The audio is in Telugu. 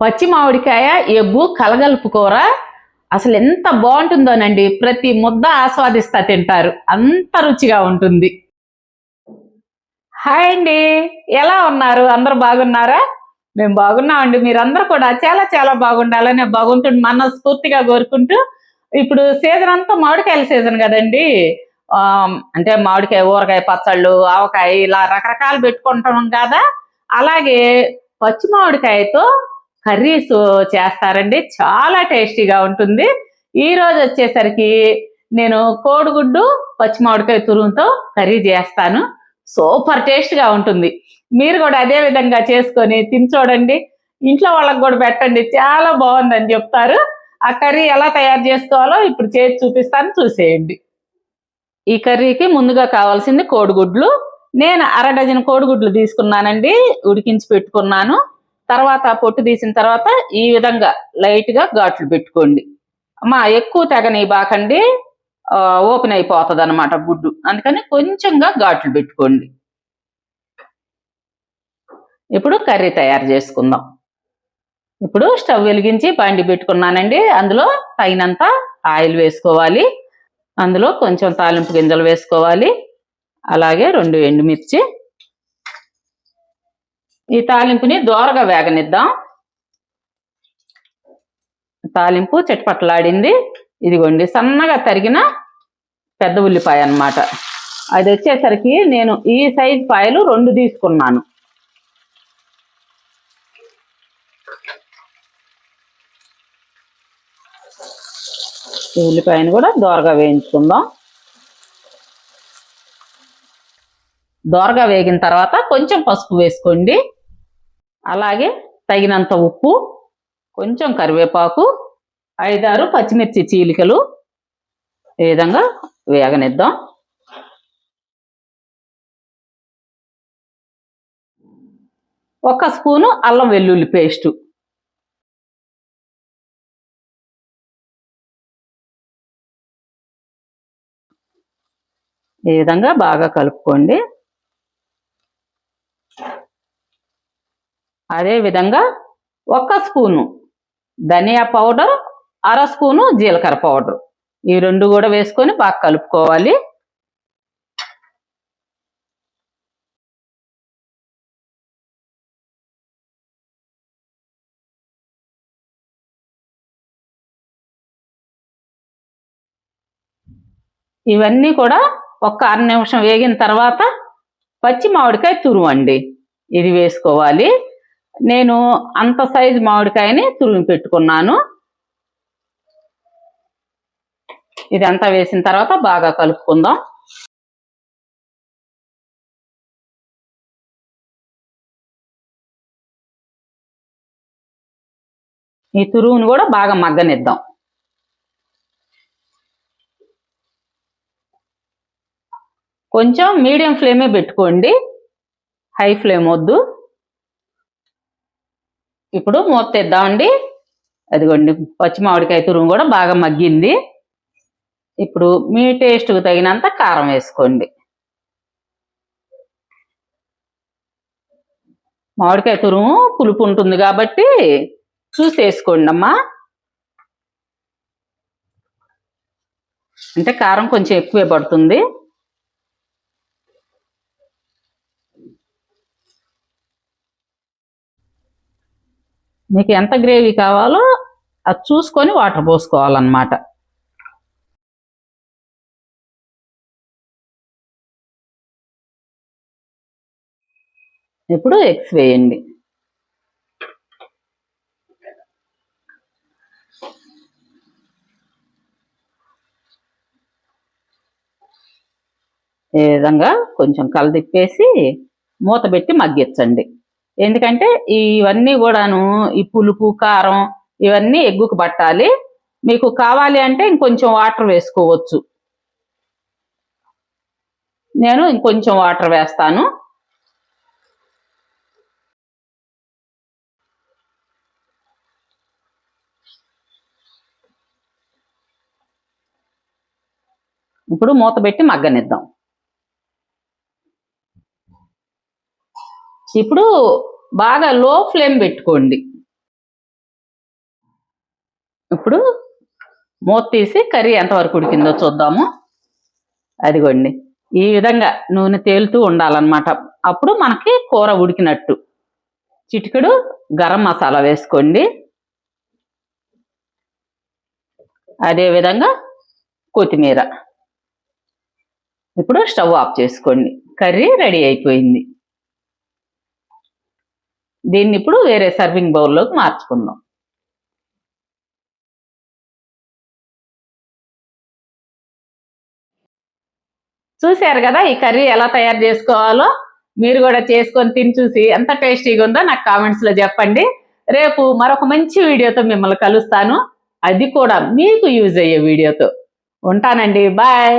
పచ్చి మామిడికాయ ఎగ్గు కలగలుపు కూర. అసలు ఎంత బాగుంటుందోనండి. ప్రతి ముద్ద ఆస్వాదిస్తా తింటారు. అంత రుచిగా ఉంటుంది. హాయ్ అండి. ఎలా ఉన్నారు? అందరు బాగున్నారా? మేము బాగున్నామండి. మీరందరూ కూడా చాలా చాలా బాగుండాలని బాగుంటుంది మనస్ఫూర్తిగా కోరుకుంటూ ఇప్పుడు సీజన్ అంతా మామిడికాయల సీజన్ కదండి. అంటే మామిడికాయ ఊరగాయ పచ్చళ్ళు ఆవకాయ ఇలా రకరకాలు పెట్టుకుంటాం కదా. అలాగే పచ్చి మామిడికాయతో కర్రీస్ చేస్తారండి. చాలా టేస్టీగా ఉంటుంది. ఈ రోజు వచ్చేసరికి నేను కోడిగుడ్డు పచ్చి మామిడికాయ తురుముతో కర్రీ చేస్తాను. సూపర్ టేస్ట్గా ఉంటుంది. మీరు కూడా అదే విధంగా చేసుకొని తిని చూడండి. ఇంట్లో వాళ్ళకి కూడా పెట్టండి. చాలా బాగుందని చెప్తారు. ఆ కర్రీ ఎలా తయారు చేసుకోవాలో ఇప్పుడు చేసి చూపిస్తాను. చూసేయండి. ఈ కర్రీకి ముందుగా కావాల్సింది కోడిగుడ్లు. నేను అర డజన్ కోడిగుడ్లు తీసుకున్నానండి. ఉడికించి పెట్టుకున్నాను. తర్వాత పొట్టు తీసిన తర్వాత ఈ విధంగా లైట్గా ఘాట్లు పెట్టుకోండి. మా ఎక్కువ తెగని బాకండి ఓపెన్ అయిపోతుంది అనమాట గుడ్డు. అందుకని కొంచెంగా ఘాట్లు పెట్టుకోండి. ఇప్పుడు కర్రీ తయారు చేసుకుందాం. ఇప్పుడు స్టవ్ వెలిగించి బండి పెట్టుకున్నానండి. అందులో తగినంత ఆయిల్ వేసుకోవాలి. అందులో కొంచెం తాలింపు గింజలు వేసుకోవాలి. అలాగే రెండు ఎండుమిర్చి ఈ తాలింపుని దోరగా వేగనిద్దాం. తాలింపు చెట్పట్లాడింది. ఇదిగోండి సన్నగా తరిగిన పెద్ద ఉల్లిపాయ అన్నమాట. అది వచ్చేసరికి నేను ఈ సైజ్ పాయలు రెండు తీసుకున్నాను. ఈ ఉల్లిపాయను కూడా దోరగా వేయించుకుందాం. దోరగా వేగిన తర్వాత కొంచెం పసుపు వేసుకోండి. అలాగే తగినంత ఉప్పు కొంచెం కరివేపాకు ఐదారు పచ్చిమిర్చి చీలికలు ఈ విధంగా వేగనిద్దాం. ఒక స్పూను అల్లం వెల్లుల్లి పేస్టు. ఈ విధంగా బాగా కలుపుకోండి. అదే విధంగా ఒక స్పూను ధనియా పౌడర్ అర స్పూను జీలకర్ర పౌడర్. ఈ రెండు కూడా వేసుకొని బాగా కలుపుకోవాలి. ఇవన్నీ కూడా ఒక్క అర నిమిషం వేగిన తర్వాత పచ్చి మామిడికాయ తురుమండి ఇది వేసుకోవాలి. నేను అంత సైజు మామిడికాయని తురిమి పెట్టుకున్నాను. ఇదంతా వేసిన తర్వాత బాగా కలుపుకుందాం. ఈ తురువును కూడా బాగా మగ్గనిద్దాం. కొంచెం మీడియం ఫ్లేమే పెట్టుకోండి. హై ఫ్లేమ్ వద్దు. ఇప్పుడు మూత తెద్దామండి. అదిగోండి పచ్చి మామిడికాయ తురుము కూడా బాగా మగ్గింది. ఇప్పుడు మీ టేస్ట్కు తగినంత కారం వేసుకోండి. మామిడికాయ తురుము పులుపు ఉంటుంది కాబట్టి చూసి వేసుకోండి అమ్మా అంటే కారం కొంచెం ఎక్కువే పడుతుంది. మీకు ఎంత గ్రేవీ కావాలో అది చూసుకొని వాటర్ పోసుకోవాలన్నమాట. ఇప్పుడు ఎగ్స్ వేయండి. ఈ విధంగా కొంచెం కలదిప్పేసి మూత పెట్టి మగ్గించండి. ఎందుకంటే ఇవన్నీ కూడాను ఈ పులుపు కారం ఇవన్నీ ఎగ్గుకు పట్టాలి. మీకు కావాలి అంటే ఇంకొంచెం వాటర్ వేసుకోవచ్చు. నేను ఇంకొంచెం వాటర్ వేస్తాను. ఇప్పుడు మూత పెట్టి మగ్గనిద్దాం. ఇప్పుడు బాగా లో ఫ్లేమ్ పెట్టుకోండి. ఇప్పుడు మూత తీసి కర్రీ ఎంతవరకు ఉడికిందో చూద్దాము. అదిగోండి. ఈ విధంగా నూనె తేలుతూ ఉండాలన్నమాట. అప్పుడు మనకి కూర ఉడికినట్టు. చిటికెడు గరం మసాలా వేసుకోండి. అదే విధంగా కొత్తిమీర. ఇప్పుడు స్టవ్ ఆఫ్ చేసుకోండి. కర్రీ రెడీ అయిపోయింది. దీన్ని ఇప్పుడు వేరే సర్వింగ్ బౌల్లోకి మార్చుకుందాం. చూశారు కదా ఈ కర్రీ ఎలా తయారు చేసుకోవాలో? మీరు కూడా చేసుకొని తిని చూసి ఎంత టేస్టీగా ఉందో నాకు కామెంట్స్లో చెప్పండి. రేపు మరొక మంచి వీడియోతో మిమ్మల్ని కలుస్తాను. అది కూడా మీకు యూజ్ అయ్యే వీడియోతో. ఉంటానండి. బాయ్